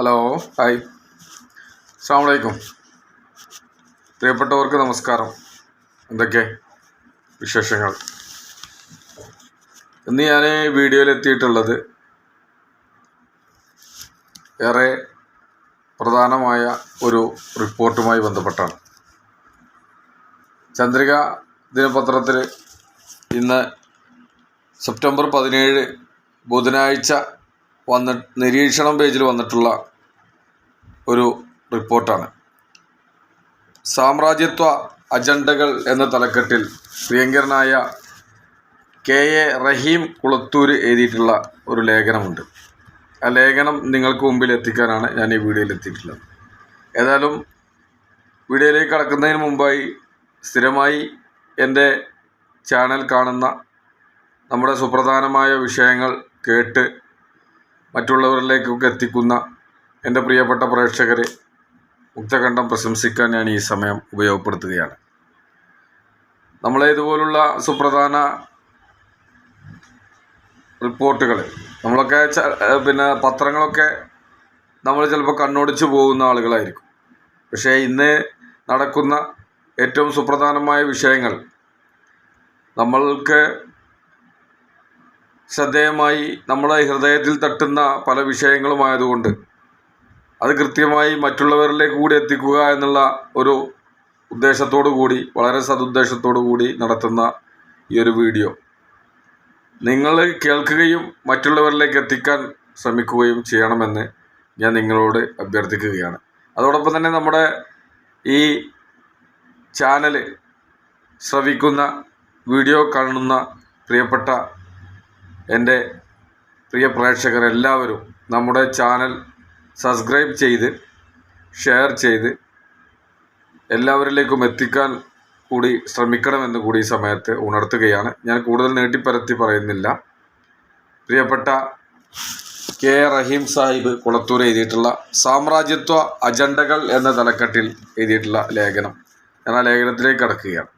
Hello hi. അസ്സാം വലൈക്കും പ്രിയപ്പെട്ടവർക്ക് നമസ്കാരം. എന്തൊക്കെ വിശേഷങ്ങൾ? ഇന്ന് ഞാൻ വീഡിയോയിൽ എത്തിയിട്ടുള്ളത് ഏറെ പ്രധാനമായ ഒരു റിപ്പോർട്ടുമായി ബന്ധപ്പെട്ടാണ്. ചന്ദ്രിക ദിനപത്രത്തിൽ ഇന്ന് സെപ്റ്റംബർ പതിനേഴ് ബുധനാഴ്ച വന്ന നിരീക്ഷണം പേജിൽ വന്നിട്ടുള്ള ഒരു റിപ്പോർട്ടാണ്. സാമ്രാജ്യത്വ അജണ്ടകൾ എന്ന തലക്കെട്ടിൽ പ്രിയങ്കരനായ കെ എ റഹീം കുളത്തൂർ എഴുതിയിട്ടുള്ള ഒരു ലേഖനമുണ്ട്. ആ ലേഖനം നിങ്ങൾക്ക് മുമ്പിൽ എത്തിക്കാനാണ് ഞാൻ ഈ വീഡിയോയിൽ എത്തിയിട്ടുള്ളത്. ഏതായാലും വീഡിയോയിലേക്ക് കടക്കുന്നതിന് മുമ്പായി സ്ഥിരമായി എന്റെ ചാനൽ കാണുന്ന നമ്മുടെ സുപ്രധാനമായ വിഷയങ്ങൾ കേട്ട് മറ്റുള്ളവരിലേക്കൊക്കെ എത്തിക്കുന്ന എന്റെ പ്രിയപ്പെട്ട പ്രേക്ഷകരെ മുക്തകണ്ഠം പ്രശംസിക്കാൻ ഞാൻ ഈ സമയം ഉപയോഗപ്പെടുത്തുകയാണ്. നമ്മളെ ഇതുപോലുള്ള സുപ്രധാന റിപ്പോർട്ടുകൾ നമ്മളൊക്കെ പിന്നെ പത്രങ്ങളൊക്കെ നമ്മൾ ചിലപ്പോൾ കണ്ണോടിച്ച് പോകുന്ന ആളുകളായിരിക്കും. പക്ഷേ ഇന്ന് നടക്കുന്ന ഏറ്റവും സുപ്രധാനമായ വിഷയങ്ങൾ നമ്മൾക്ക് ശ്രദ്ധേയമായി നമ്മുടെ ഹൃദയത്തിൽ തട്ടുന്ന പല വിഷയങ്ങളുമായതുകൊണ്ട് അത് കൃത്യമായി മറ്റുള്ളവരിലേക്ക് കൂടി എത്തിക്കുക എന്നുള്ള ഒരു ഉദ്ദേശത്തോടു കൂടി വളരെ സതുദ്ദേശത്തോടു കൂടി നടത്തുന്ന ഈ ഒരു വീഡിയോ. നിങ്ങൾ കേൾക്കുകയും മറ്റുള്ളവരിലേക്ക് എത്തിക്കാൻ ശ്രമിക്കുകയും ചെയ്യണമെന്ന് ഞാൻ നിങ്ങളോട് അഭ്യർത്ഥിക്കുകയാണ്. അതോടൊപ്പം തന്നെ നമ്മുടെ ഈ ചാനൽ ശ്രവിക്കുന്ന വീഡിയോ കാണുന്ന പ്രിയപ്പെട്ട എന്റെ പ്രിയ പ്രേക്ഷകർ എല്ലാവരും നമ്മുടെ ചാനൽ സബ്സ്ക്രൈബ് ചെയ്ത് ഷെയർ ചെയ്ത് എല്ലാവരിലേക്കും എത്തിക്കാൻ കൂടി ശ്രമിക്കണമെന്ന് കൂടി ഈ സമയത്ത് ഉണർത്തുകയാണ്. ഞാൻ കൂടുതൽ നീട്ടിപ്പരത്തി പറയുന്നില്ല. പ്രിയപ്പെട്ട കെ റഹീം സാഹിബ് കുളത്തൂർ എഴുതിയിട്ടുള്ള സാമ്രാജ്യത്വ അജണ്ടകൾ എന്ന തലക്കെട്ടിൽ എഴുതിയിട്ടുള്ള ലേഖനം. ഞാൻ ആ ലേഖനത്തിലേക്ക് കടക്കുകയാണ്.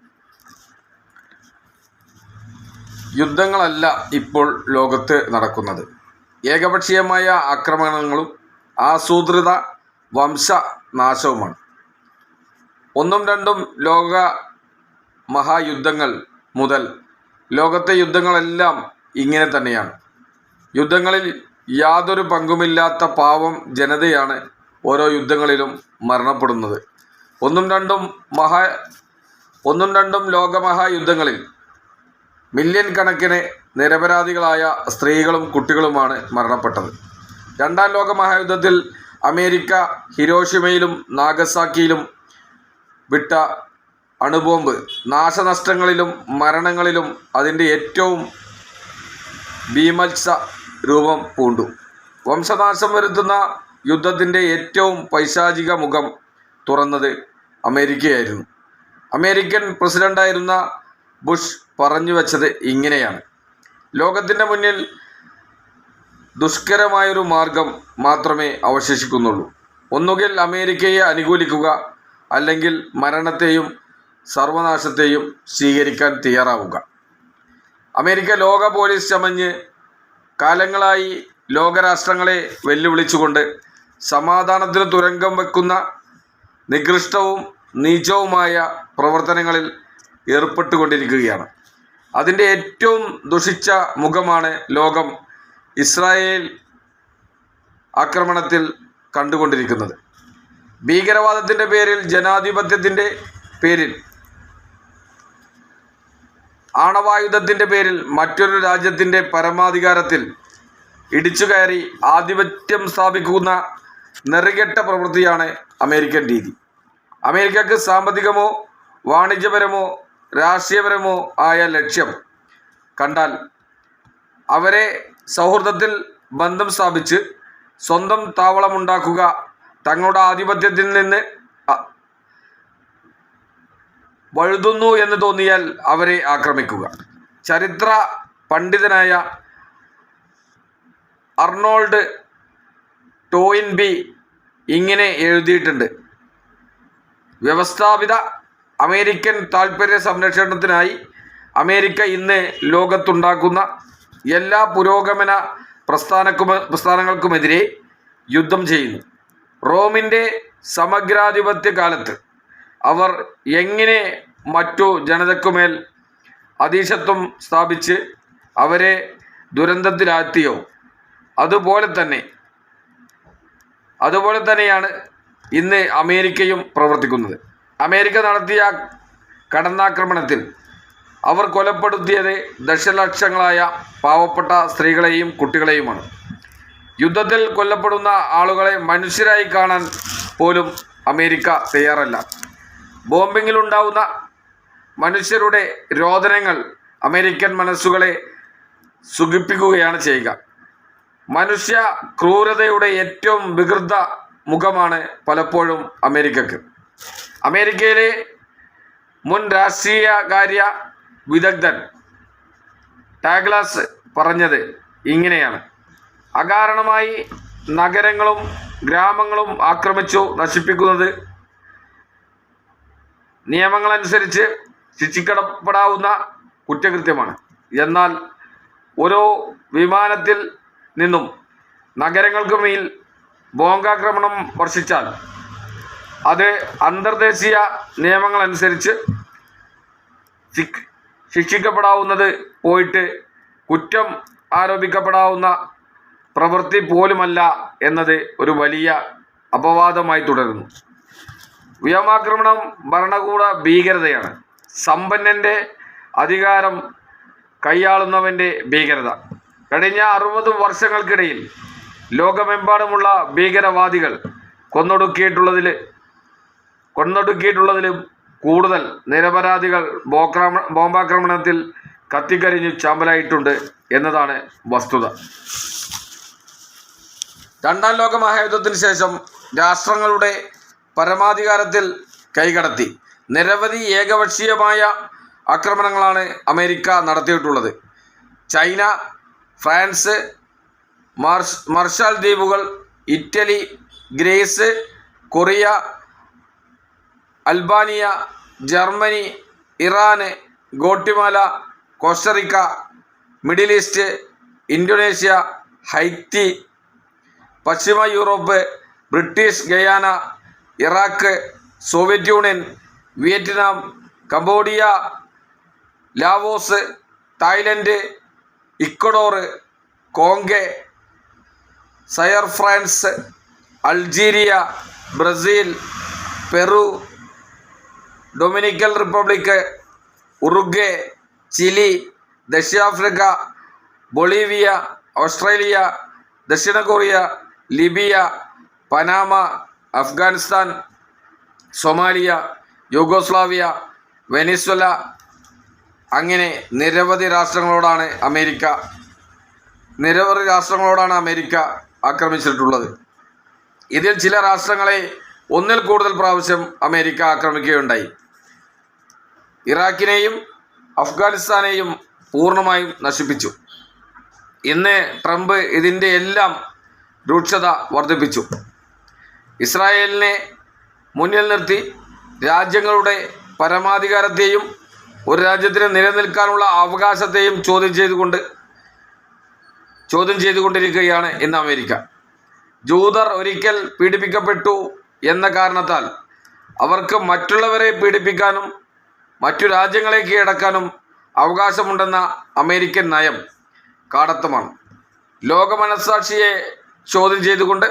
യുദ്ധങ്ങളല്ല ഇപ്പോൾ ലോകത്ത് നടക്കുന്നത്. ഏകപക്ഷീയമായ ആക്രമണങ്ങളും ആസൂത്രിത വംശനാശവുമാണ്. ഒന്നും രണ്ടും ലോക മഹായുദ്ധങ്ങൾ മുതൽ ലോകത്തെ യുദ്ധങ്ങളെല്ലാം ഇങ്ങനെ തന്നെയാണ്. യുദ്ധങ്ങളിൽ യാതൊരു പങ്കുമില്ലാത്ത പാവം ജനതയാണ് ഓരോ യുദ്ധങ്ങളിലും മരണപ്പെടുന്നത്. ഒന്നും രണ്ടും മഹാ ഒന്നും രണ്ടും ലോകമഹായുദ്ധങ്ങളിൽ മില്യൺ കണക്കിന് നിരപരാധികളായ സ്ത്രീകളും കുട്ടികളുമാണ് മരണപ്പെട്ടത്. രണ്ടാം ലോക മഹായുദ്ധത്തിൽ അമേരിക്ക ഹിരോഷിമയിലും നാഗസാക്കിയിലും വിട്ട അണുബോംബ്. നാശനഷ്ടങ്ങളിലും മരണങ്ങളിലും അതിന്റെ ഏറ്റവും ഭീമത്സ രൂപം പൂണ്ടു. വംശനാശം വരുത്തുന്ന യുദ്ധത്തിന്റെ ഏറ്റവും പൈശാചിക മുഖം തുറന്നത് അമേരിക്കയായിരുന്നു. അമേരിക്കൻ പ്രസിഡന്റായിരുന്ന ബുഷ് പറഞ്ഞു വച്ചത് ഇങ്ങനെയാണ്. ലോകത്തിന്റെ മുന്നിൽ ദുഷ്കരമായൊരു മാർഗം മാത്രമേ അവശേഷിക്കുന്നുള്ളൂ. ഒന്നുകിൽ അമേരിക്കയെ അനുകൂലിക്കുക അല്ലെങ്കിൽ മരണത്തെയും സർവനാശത്തെയും സ്വീകരിക്കാൻ തയ്യാറാവുക. അമേരിക്ക ലോക പോലീസ് ചമഞ്ഞ് കാലങ്ങളായി ലോകരാഷ്ട്രങ്ങളെ വെല്ലുവിളിച്ചുകൊണ്ട് സമാധാനത്തിന് തുരങ്കം വെക്കുന്ന നികൃഷ്ടവും നീചവുമായ പ്രവർത്തനങ്ങളിൽ ഏർപ്പെട്ടുകൊണ്ടിരിക്കുകയാണ്. അതിന്റെ ഏറ്റവും ദുഷിച്ച മുഖമാണ് ലോകം ഇസ്രായേൽ ആക്രമണത്തിൽ കണ്ടുകൊണ്ടിരിക്കുന്നത്. ഭീകരവാദത്തിന്റെ പേരിൽ ജനാധിപത്യത്തിന്റെ പേരിൽ ആണവായുധത്തിന്റെ പേരിൽ മറ്റൊരു രാജ്യത്തിന്റെ പരമാധികാരത്തിൽ ഇടിച്ചു കയറി ആധിപത്യം സ്ഥാപിക്കുന്ന നെറികെട്ട പ്രവൃത്തിയാണ് അമേരിക്കൻ രീതി. അമേരിക്കക്ക് സാമ്പത്തികമോ വാണിജ്യപരമോ രാഷ്ട്രീയപരമോ ആയ ലക്ഷ്യം കണ്ടാൽ അവരെ സൗഹൃദത്തിൽ ബന്ധം സ്ഥാപിച്ച് സ്വന്തം താവളമുണ്ടാക്കുക തങ്ങളുടെ ആധിപത്യത്തിൽ നിന്ന് വഴുതുന്നു എന്ന് തോന്നിയാൽ അവരെ ആക്രമിക്കുക. ചരിത്ര പണ്ഡിതനായ അർണോൾഡ് ടോയിൻ ബി ഇങ്ങനെ എഴുതിയിട്ടുണ്ട്. വ്യവസ്ഥാപിത അമേരിക്കൻ താൽപ്പര്യ സംരക്ഷണത്തിനായി അമേരിക്ക ഇന്ന് ലോകത്തുണ്ടാക്കുന്ന എല്ലാ പുരോഗമന പ്രസ്ഥാനക്കു പ്രസ്ഥാനങ്ങൾക്കുമെതിരെ യുദ്ധം ചെയ്യുന്നു. റോമിന്റെ സമഗ്രാധിപത്യ കാലത്ത് അവർ എങ്ങനെ മറ്റു ജനതയ്ക്കുമേൽ അതീശത്വം സ്ഥാപിച്ച് അവരെ ദുരന്തത്തിലാഴ്ത്തിയോ? അതുപോലെ തന്നെ അതുപോലെ തന്നെയാണ് ഇന്ന് അമേരിക്കയും പ്രവർത്തിക്കുന്നത്. അമേരിക്ക നടത്തിയ കടന്നാക്രമണത്തിൽ അവർ കൊലപ്പെടുത്തിയത് ദശലക്ഷങ്ങളായ പാവപ്പെട്ട സ്ത്രീകളെയും കുട്ടികളെയുമാണ്. യുദ്ധത്തിൽ കൊല്ലപ്പെടുന്ന ആളുകളെ മനുഷ്യരായി കാണാൻ പോലും അമേരിക്ക തയ്യാറല്ല. ബോംബിങ്ങിലുണ്ടാവുന്ന മനുഷ്യരുടെ രോദനങ്ങൾ അമേരിക്കൻ മനസ്സുകളെ സുഖിപ്പിക്കുകയാണ് ചെയ്യുക. മനുഷ്യ ക്രൂരതയുടെ ഏറ്റവും വികൃത മുഖമാണ് പലപ്പോഴും അമേരിക്കക്ക്. അമേരിക്കയിലെ മുൻ രാഷ്ട്രീയകാര്യ വിദഗ്ധൻ ടാഗ്ലാസ് പറഞ്ഞത് ഇങ്ങനെയാണ്. അകാരണമായി നഗരങ്ങളും ഗ്രാമങ്ങളും ആക്രമിച്ചു നശിപ്പിക്കുന്നത്. നിയമങ്ങളനുസരിച്ച് ശിക്ഷിക്കപ്പെടാവുന്ന കുറ്റകൃത്യമാണ്. എന്നാൽ ഓരോ വിമാനത്തിൽ നിന്നും നഗരങ്ങൾക്ക് മേൽ ബോംബാക്രമണം വർഷിച്ചാൽ അത് അന്തർദേശീയ നിയമങ്ങളനുസരിച്ച് ശിക്ഷിക്കപ്പെടാവുന്നത് പോയിട്ട് കുറ്റം ആരോപിക്കപ്പെടാവുന്ന പ്രവൃത്തി പോലുമല്ല എന്നത് ഒരു വലിയ അപവാദമായി തുടരുന്നു. വ്യോമാക്രമണം ഭരണകൂട ഭീകരതയാണ്. സമ്പന്നന്റെ അധികാരം കൈയാളുന്നവന്റെ ഭീകരത. കഴിഞ്ഞ അറുപത് വർഷങ്ങൾക്കിടയിൽ ലോകമെമ്പാടുമുള്ള ഭീകരവാദികൾ കൊന്നൊടുക്കിയിട്ടുള്ളതിൽ കൊന്നൊടുക്കിയിട്ടുള്ളതിലും കൂടുതൽ നിരപരാധികൾ ബോക്രമ ബോംബാക്രമണത്തിൽ കത്തിക്കരിഞ്ഞു ചാമ്പലായിട്ടുണ്ട് എന്നതാണ് വസ്തുത. രണ്ടാം ലോക മഹായുദ്ധത്തിന് ശേഷം രാഷ്ട്രങ്ങളുടെ പരമാധികാരത്തിൽ കൈകടത്തി. നിരവധി ഏകപക്ഷീയമായ ആക്രമണങ്ങളാണ് അമേരിക്ക നടത്തിയിട്ടുള്ളത്. ചൈന ഫ്രാൻസ് മാർഷ് മർഷാൽ ദ്വീപുകൾ Italy Greece Korea Albania Germany ഇറാന് Guatemala Costa Rica Middle East Indonesia Haiti പശ്ചിമ Europe British Guiana Iraq Soviet Union Vietnam Cambodia Laos Thailand Ecuador Congo Zaire France Algeria Brazil Peru Dominican Republic Uruguay Chile ദക്ഷിണാഫ്രിക്ക Bolivia Australia ദക്ഷിണ Korea Libya Panama Afghanistan Somalia Yugoslavia Venezuela അങ്ങനെ നിരവധി രാഷ്ട്രങ്ങളോടാണ് America നിരവധി രാഷ്ട്രങ്ങളോടാണ് America ആക്രമിച്ചിട്ടുള്ളത്. ഇതിൽ ചില രാഷ്ട്രങ്ങളെ ഒന്നിൽ കൂടുതൽ പ്രാവശ്യം അമേരിക്ക ആക്രമിക്കുകയുണ്ടായി. ഇറാഖിനെയും അഫ്ഗാനിസ്ഥാനെയും പൂർണമായും നശിപ്പിച്ചു. ഇന്ന് ട്രംപ് ഇതിന്റെ എല്ലാം രൂക്ഷത വർദ്ധിപ്പിച്ചു. ഇസ്രായേലിനെ മുന്നിൽ നിർത്തി രാജ്യങ്ങളുടെ പരമാധികാരത്തെയും ഒരു രാജ്യത്തിന് നിലനിൽക്കാനുള്ള അവകാശത്തെയും ചോദ്യം ചെയ്തുകൊണ്ട് ചോദ്യം ചെയ്തുകൊണ്ടിരിക്കുകയാണ് ഇന്ന് അമേരിക്ക. ജൂതർ ഒരിക്കൽ പീഡിപ്പിക്കപ്പെട്ടു എന്ന കാരണത്താൽ അവർക്ക് മറ്റുള്ളവരെ പീഡിപ്പിക്കാനും മറ്റു രാജ്യങ്ങളെ കീഴടക്കാനും അവകാശമുണ്ടെന്ന അമേരിക്കൻ നയം കാടത്തമാണ്. ലോകമനസാക്ഷിയെ ചോദ്യം ചെയ്തുകൊണ്ട്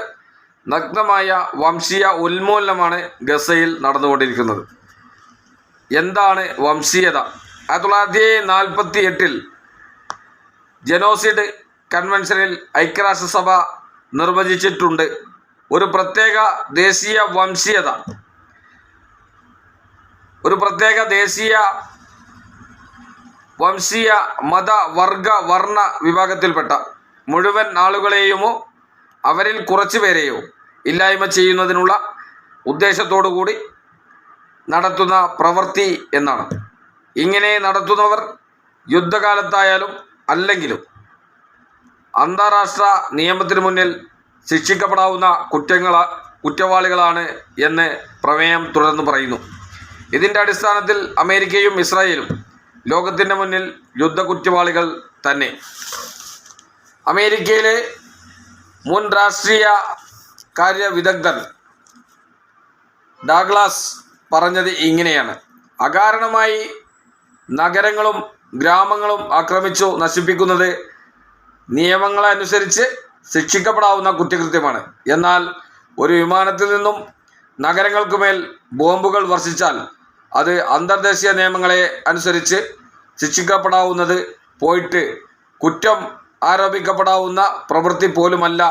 നഗ്നമായ വംശീയ ഉന്മൂലനമാണ് ഗസയിൽ നടന്നുകൊണ്ടിരിക്കുന്നത്. എന്താണ് വംശീയത? ആയിരത്തി തൊള്ളായിരത്തി നാൽപ്പത്തി എട്ടിൽ ജനോസിഡ് കൺവെൻഷനിൽ ഐക്യരാഷ്ട്രസഭ നിർവചിച്ചിട്ടുണ്ട്. ഒരു പ്രത്യേക ദേശീയ വംശീയത. ഒരു പ്രത്യേക ദേശീയ വംശീയ മത വർഗ വർണ വിഭാഗത്തിൽപ്പെട്ട മുഴുവൻ ആളുകളെയുമോ അവരിൽ കുറച്ചു പേരെയോ ഇല്ലായ്മ ചെയ്യുന്നതിനുള്ള ഉദ്ദേശത്തോടു കൂടി നടത്തുന്ന പ്രവൃത്തി എന്നാണ്. ഇങ്ങനെ നടത്തുന്നവർ യുദ്ധകാലത്തായാലും അല്ലെങ്കിലും അന്താരാഷ്ട്ര നിയമത്തിന് മുന്നിൽ ശിക്ഷിക്കപ്പെടാവുന്ന കുറ്റങ്ങള കുറ്റവാളികളാണ് എന്ന് പ്രമേയം തുടർന്ന് പറയുന്നു. ഇതിന്റെ അടിസ്ഥാനത്തിൽ അമേരിക്കയും ഇസ്രായേലും ലോകത്തിന്റെ മുന്നിൽ യുദ്ധ കുറ്റവാളികൾ തന്നെ. അമേരിക്കയിലെ മുൻ രാഷ്ട്രീയ കാര്യ വിദഗ്ധൻ ഡാഗ്ലാസ് പറഞ്ഞത് ഇങ്ങനെയാണ്. അകാരണമായി നഗരങ്ങളും ഗ്രാമങ്ങളും ആക്രമിച്ചു നശിപ്പിക്കുന്നത് നിയമങ്ങളനുസരിച്ച് ശിക്ഷിക്കപ്പെടാവുന്ന കുറ്റകൃത്യമാണ്. എന്നാൽ ഒരു വിമാനത്തിൽ നിന്നും നഗരങ്ങൾക്ക് മേൽ ബോംബുകൾ വർഷിച്ചാൽ അത് അന്തർദേശീയ നിയമങ്ങളെ അനുസരിച്ച് ശിക്ഷിക്കപ്പെടാവുന്നത് പോയിട്ട് കുറ്റം ആരോപിക്കപ്പെടാവുന്ന പ്രവൃത്തി പോലുമല്ല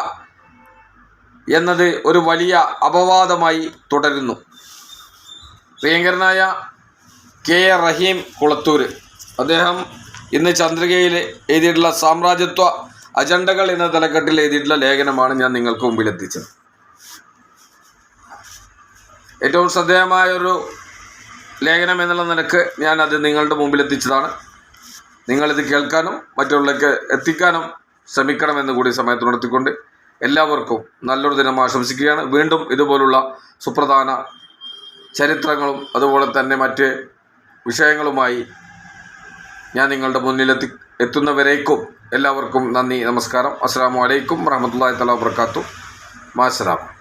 എന്നത് ഒരു വലിയ അപവാദമായി തുടരുന്നു. പ്രിയങ്കരനായ കെ എ റഹീം കുളത്തൂർ അദ്ദേഹം ഇന്ന് ചന്ദ്രികയിൽ എഴുതിയിട്ടുള്ള സാമ്രാജ്യത്വ അജണ്ടകൾ എന്ന തലക്കെട്ടിൽ എഴുതിയിട്ടുള്ള ലേഖനമാണ് ഞാൻ നിങ്ങൾക്ക് മുമ്പിൽ എത്തിച്ചത്. ഏറ്റവും ശ്രദ്ധേയമായ ഒരു ലേഖനം എന്നുള്ള നിലയ്ക്ക് ഞാൻ അത് നിങ്ങളുടെ മുമ്പിൽ എത്തിച്ചതാണ് നിങ്ങളിത് കേൾക്കാനും മറ്റുള്ളവർക്ക് എത്തിക്കാനും ശ്രമിക്കണമെന്ന് കൂടി സമയത്ത് നടത്തിക്കൊണ്ട് എല്ലാവർക്കും നല്ലൊരു ദിനം ആശംസിക്കുകയാണ്. വീണ്ടും ഇതുപോലുള്ള സുപ്രധാന ചരിത്രങ്ങളും അതുപോലെ തന്നെ മറ്റ് വിഷയങ്ങളുമായി ഞാൻ നിങ്ങളുടെ മുന്നിലെത്തി എത്തുന്നവരേക്കും എല്ലാവർക്കും നന്ദി നമസ്കാരം. അസ്സാം വലൈക്കും വറഹമത്തല്ലാ തല വർക്കാത്തു മാസലാം